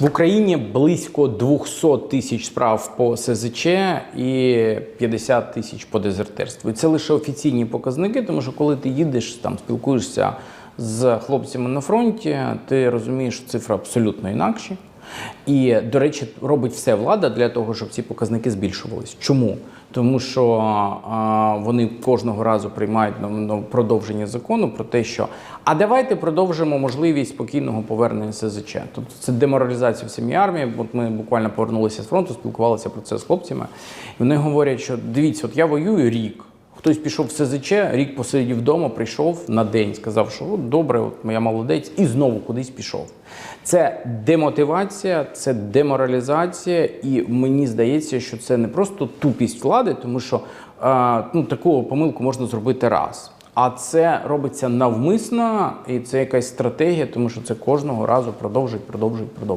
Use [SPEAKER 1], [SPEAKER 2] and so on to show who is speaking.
[SPEAKER 1] В Україні близько 200 тисяч справ по СЗЧ і 50 тисяч по дезертирству. І це лише офіційні показники, тому що коли ти їдеш, там спілкуєшся з хлопцями на фронті, ти розумієш, що цифри абсолютно інакші. І, до речі, робить все влада для того, щоб ці показники збільшувались. Чому? Тому що а, вони кожного разу приймають ну, продовження закону про те, що а давайте продовжимо можливість спокійного повернення СЗЧ. Тобто це деморалізація в самій армії. От ми буквально повернулися з фронту, спілкувалися про це з хлопцями. І вони говорять, що дивіться, от я воюю рік. Хтось пішов в СЗЧ, рік посидів вдома, прийшов на день, сказав, що от добре, от я молодець, і знову кудись пішов. Це демотивація, це деморалізація, і мені здається, що це не просто тупість влади, тому що е, ну, таку помилку можна зробити раз. А це робиться навмисно, і це якась стратегія, тому що це кожного разу продовжують, продовжують, продовжують.